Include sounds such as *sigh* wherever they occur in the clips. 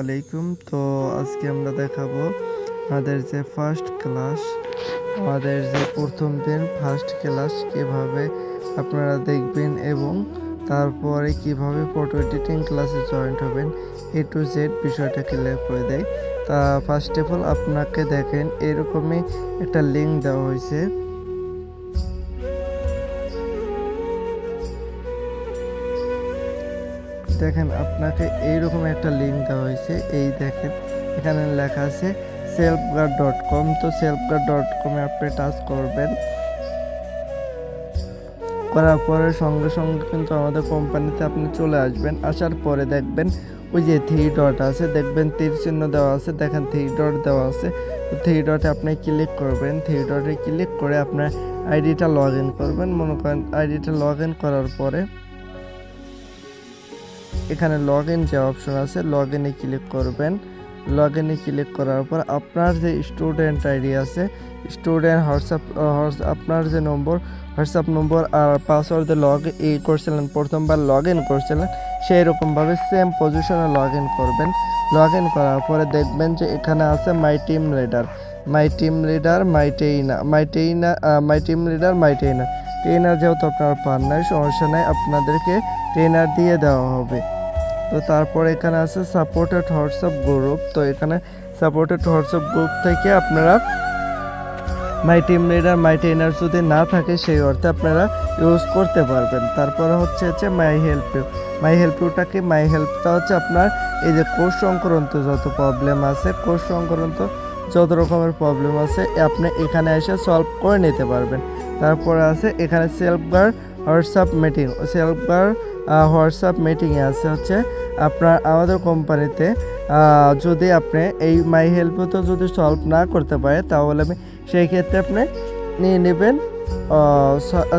আলাইকুম। তো আজকে আমরা দেখাবো আমাদের যে ফার্স্ট ক্লাস আমাদের যে প্রথম দিন ফার্স্ট ক্লাস কীভাবে আপনারা দেখবেন এবং তারপরে কীভাবে ফটো এডিটিং ক্লাসে জয়েন্ট হবেন এ টু জেড বিষয়টা ক্লিয়ার করে দেয়। তা ফার্স্ট অফ অল আপনাকে দেখেন, এরকমই একটা লিঙ্ক দেওয়া হয়েছে। দেখেন, আপনাকে এইরকম একটা লিঙ্ক দেওয়া হয়েছে। এই দেখেন, এখানে লেখা আছে সেলফ গার্ড ডট কম তো সেলফ গার্ড ডট কমে আপনি টাচ করবেন। করার পরে সঙ্গে সঙ্গে কিন্তু আমাদের কোম্পানিতে আপনি চলে আসবেন। আসার পরে দেখবেন, ওই যে থ্রি ডট আছে, দেখবেন তীর চিহ্ন দেওয়া আছে। দেখেন থ্রি ডট দেওয়া আছে। তো থ্রি ডটে আপনি ক্লিক করবেন। থ্রি ডটে ক্লিক করে আপনার আইডিটা লগ ইন করবেন। মনে করেন আইডিটা লগ ইন করার পরে এখানে লগ ইন যে অপশন আছে লগ ইনে ক্লিক করবেন। লগ ইনে ক্লিক করার পর আপনার যে স্টুডেন্ট আইডি আছে স্টুডেন্ট হোয়াটসঅ্যাপ আপনার যে নম্বর হোয়াটসঅ্যাপ নম্বর আর পাসওয়ার্ড দিয়ে লগ ই করছিলেন, প্রথমবার লগ ইন করছিলেন সেই রকমভাবে সেম পজিশনে লগ ইন করবেন। লগ ইন করার পরে দেখবেন যে এখানে আছে my team leader my team leader my trainer my trainer my team leader my trainer trainer যেহেতু আপনার পান নাই, সমস্যা নাই, আপনাদেরকে ট্রেনার দিয়ে দেওয়া হবে। তো তারপর এখানে আছে সাপোর্টেড হোয়াটসঅ্যাপ গ্রুপ তো এখানে সাপোর্টেড হোয়াটসঅ্যাপ গ্রুপ থেকে আপনারা my team leader my trainer যদি না থাকে, সেই অর্থে আপনারা ইউজ করতে পারবেন। তারপরে হচ্ছে হচ্ছে my help you my help ইউটাকে my হেল্পটা হচ্ছে আপনার এই যে কোর্স সংক্রান্ত যত প্রবলেম আছে কোর্স সংক্রান্ত যত রকমের প্রবলেম আছে, আপনি এখানে এসে সলভ করে নিতে পারবেন। তারপরে আছে এখানে self guard WhatsApp meeting self guard WhatsApp মিটিংয়ে আছে হচ্ছে, আপনার আমাদের কোম্পানিতে যদি আপনি এই মাই হেল্প তো যদি সলভ না করতে পারে, তাহলে আমি সেই ক্ষেত্রে আপনি নিয়ে নেবেন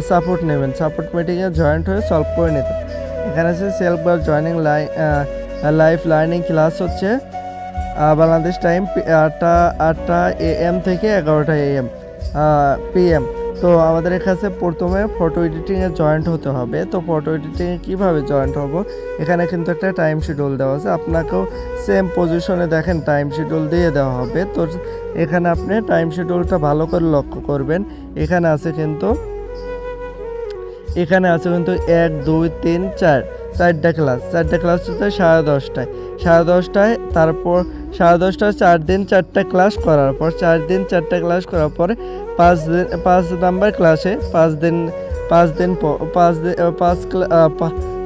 সাপোর্ট নেবেন। সাপোর্ট মিটিংয়ে জয়েন্ট হয়ে সলভ করে নিতে এখানে আছে self guard joining life learning class হচ্ছে বাংলাদেশ টাইম আটটা আটটা এএম থেকে এগারোটা এএম পিএম তো আমাদের কাছে প্রথমে ফটো এডিটিংয়ে জয়েন্ট হতে হবে। তো ফটো এডিটিংয়ে কীভাবে জয়েন্ট হব? এখানে কিন্তু একটা টাইম শিডিউল দেওয়া আছে। আপনাকেও সেম পজিশনে দেখেন টাইম শিডিউল দিয়ে দেওয়া হবে। তো এখানে আপনি টাইম শিডিউলটা ভালো করে লক্ষ্য করবেন। এখানে আছে কিন্তু, এখানে আছে কিন্তু এক, দুই, তিন, চার, চারটা ক্লাস চারটা ক্লাস হচ্ছে সাড়ে দশটায়। সাড়ে দশটায় তারপর সাড়ে দশটা, চার দিন চারটা ক্লাস করার পর, চার দিন চারটা ক্লাস করার পরে পাঁচ দিন, পাঁচ নাম্বার ক্লাসে পাঁচ দিন পাঁচ দিন পাঁচ দিন পাঁচ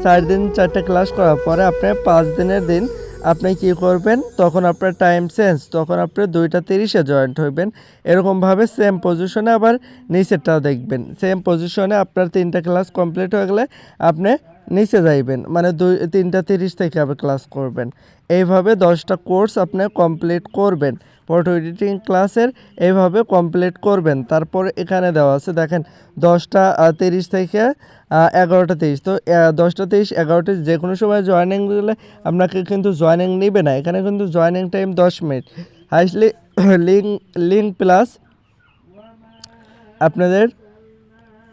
চার দিন চারটা ক্লাস করার পরে আপনি পাঁচ দিনের দিন আপনি কি করবেন? তখন আপনার টাইম চেঞ্জ তখন আপনি দুইটা তিরিশে জয়েন্ট হইবেন। এরকমভাবে সেম পজিশনে আবার নিচেরটাও দেখবেন। সেম পজিশনে আপনার তিনটা ক্লাস কমপ্লিট হয়ে গেলে আপনি নিচে যাইবেন। মানে দুই, তিনটা তিরিশ থেকে আবার ক্লাস করবেন। এইভাবে দশটা কোর্স আপনি কমপ্লিট করবেন। ফটো এডিটিং ক্লাসের এইভাবে কমপ্লিট করবেন। তারপর এখানে দেওয়া আছে, দেখেন, দশটা তিরিশ থেকে এগারোটা তিরিশ। তো দশটা তিরিশ, এগারোটা যে কোনো সময় জয়েনিং দিলে আপনাকে কিন্তু জয়েনিং নেবে না। এখানে কিন্তু জয়েনিং টাইম দশ মিনিট। হাইসলি লিঙ্ক লিঙ্ক প্লাস আপনাদের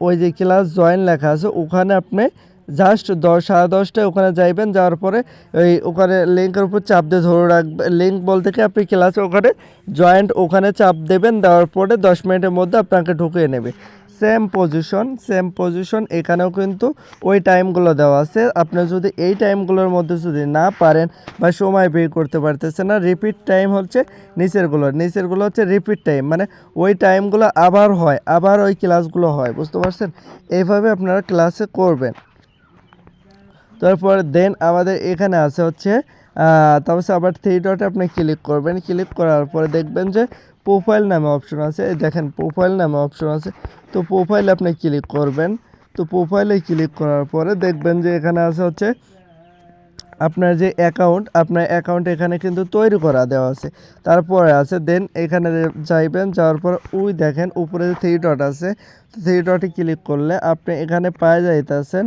ওই যে ক্লাস জয়েন লেখা আছে, ওখানে আপনি জাস্ট দশ, সাড়ে দশটায় ওখানে যাইবেন, যাওয়ার পরে ওই ওখানে লিঙ্কের উপর চাপ দিয়ে ধরে রাখবেন লিঙ্ক বলতে কি, আপনি ক্লাসে ওখানে জয়েন্ট ওখানে চাপ দেবেন, দেওয়ার পরে দশ মিনিটের মধ্যে আপনাকে ঢুকিয়ে নেবে। সেম পজিশন সেম পজিশন এখানেও কিন্তু ওই টাইমগুলো দেওয়া আছে। আপনি যদি এই টাইমগুলোর মধ্যে যদি না পারেন বা সময় বের করতে পারতেছেন না রিপিট টাইম হচ্ছে নিচেরগুলো। নিচেরগুলো হচ্ছে রিপিট টাইম মানে ওই টাইমগুলো আবার হয়, আবার ওই ক্লাসগুলো হয়, বুঝতে পারছেন? এইভাবে আপনারা ক্লাসে করবেন। তারপর দেন আমাদের এখানে আছে হচ্ছে তারপর আবার থ্রি ডটে আপনি ক্লিক করবেন। ক্লিক করার পরে দেখবেন যে প্রোফাইল নামে অপশন আছে। দেখেন প্রোফাইল নামে অপশন আছে। তো প্রোফাইলে আপনি ক্লিক করবেন। তো প্রোফাইলে ক্লিক করার পরে দেখবেন যে এখানে আছে হচ্ছে, আপনার যে অ্যাকাউন্ট আপনার অ্যাকাউন্ট এখানে কিন্তু তৈরি করা দেওয়া আছে। তারপরে আছে দেন এখানে যাইবেন, যাওয়ার পর উই দেখেন উপরে থ্রি ডট আছে থ্রি ডটে ক্লিক করলে আপনি এখানে পায়ে যাইতেছেন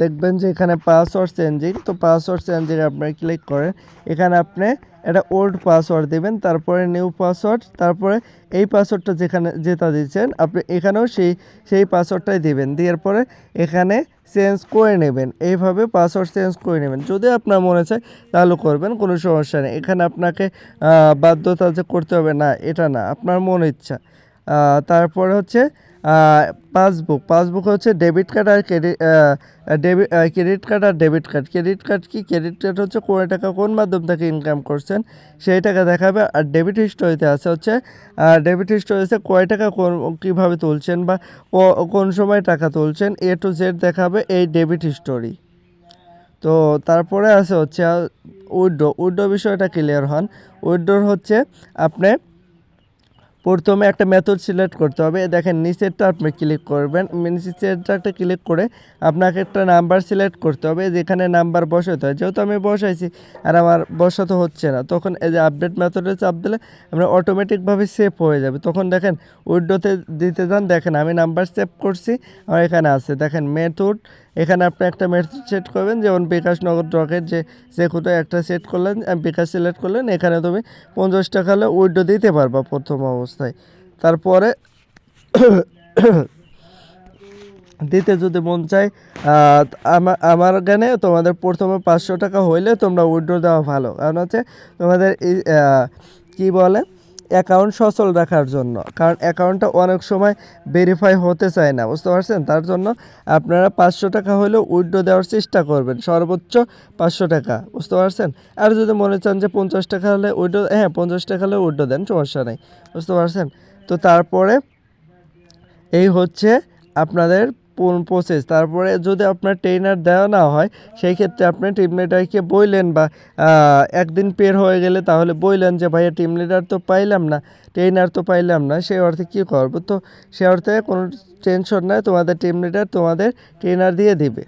দেখবেন যে এখানে পাসওয়ার্ড চেঞ্জিং তো পাসওয়ার্ড চেঞ্জিং আপনারা ক্লিক করেন। এখানে আপনি একটা ওল্ড পাসওয়ার্ড দিবেন, তারপরে নিউ পাসওয়ার্ড তারপরে এই পাসওয়ার্ডটা যেখানে যেটা দিচ্ছেন, আপনি এখানেও সেই সেই পাসওয়ার্ডটাই দিবেন। দেওয়ার পরে এখানে চেঞ্জ করে নেবেন। এইভাবে পাসওয়ার্ড চেঞ্জ করে নেবেন। যদি আপনার মনে চায় তাহলে করবেন, কোনো সমস্যা নেই। এখানে আপনাকে বাধ্যতা যে করতে হবে না, এটা না। আপনার মন ইচ্ছা। তারপরে হচ্ছে পাসবুক পাসবুক হচ্ছে ডেবিট কার্ড আর ক্রেডিট ডেবিট ক্রেডিট কার্ড আর ডেবিট কার্ড। ক্রেডিট কার্ড কি? ক্রেডিট কার্ড হচ্ছে কোন টাকা কোন মাধ্যম থেকে ইনকাম করছেন, সেই টাকা দেখাবে। আর ডেবিট হিস্টোরিতে আছে হচ্ছে ডেবিট হিস্টোরিতে কয় টাকা কীভাবে তুলছেন বা কোন সময় টাকা তুলছেন এ টু জেড দেখাবে এই ডেবিট হিস্টোরি। তো তারপরে আছে হচ্ছে উইডো উইডো বিষয়টা ক্লিয়ার হন। উইডোর হচ্ছে, আপনি প্রথমে একটা মেথড সিলেক্ট করতে হবে। দেখেন নিচেরটা আপনি ক্লিক করবেন। নিচেরটা ক্লিক করে আপনাকে একটা নাম্বার সিলেক্ট করতে হবে, যেখানে নাম্বার বসাতে হয়। যেহেতু আমি বসাইছি আর আমার বসাতে হচ্ছে না, তখন এই যে আপডেট মেথডে চাপ দিলে আপনার অটোমেটিকভাবে সেভ হয়ে যাবে। তখন দেখেন উইডোতে দিতে যান। দেখেন, আমি নাম্বার সেভ করছি, আমার এখানে আছে। দেখেন মেথড এখানে আপনি একটা মেথড সেট করবেন, যেমন বিকাশ নগদ রকেট যে যে কোথাও একটা সেট করলেন বিকাশ সিলেক্ট করলেন, এখানে তুমি পঞ্চাশ টাকা হলে উইডো দিতে পারবা প্রথম অবস্থায়। তারপরে *coughs* দিতে যদি মন চায় আমার জ্ঞানে তোমাদের প্রথমে পাঁচশো টাকা হইলে তোমরা উইড্রো দেওয়া ভালো। কারণ হচ্ছে তোমাদের কি বলে? অ্যাকাউন্ট সচল রাখার জন্য। কারণ অ্যাকাউন্টটা অনেক সময় ভেরিফাই হতে চায় না, বুঝতে পারছেন? তার জন্য আপনারা পাঁচশো টাকা হলেও উইড্রো দেওয়ার চেষ্টা করবেন, সর্বোচ্চ পাঁচশো টাকা, বুঝতে পারছেন? আর যদি মনে চান যে পঞ্চাশ টাকা হলে উইড্রো হ্যাঁ পঞ্চাশ টাকা হলে উইড্রো দেন, সমস্যা নেই, বুঝতে পারছেন? তো তারপরে এই হচ্ছে আপনাদের প্রসেস তারপরে যদি আপনার ট্রেনার দেওয়া না হয় সেই ক্ষেত্রে আপনি টিম লিডারকে বললেন বা একদিন পের হয়ে গেলে তাহলে বইলেন যে, ভাইয়া টিম লিডার তো পাইলাম না ট্রেনার তো পাইলাম না। সেই অর্থে কী করব? তো সে অর্থে কোনো টেনশন নাই, তোমাদের টিম লিডার তোমাদের ট্রেনার দিয়ে দিবে।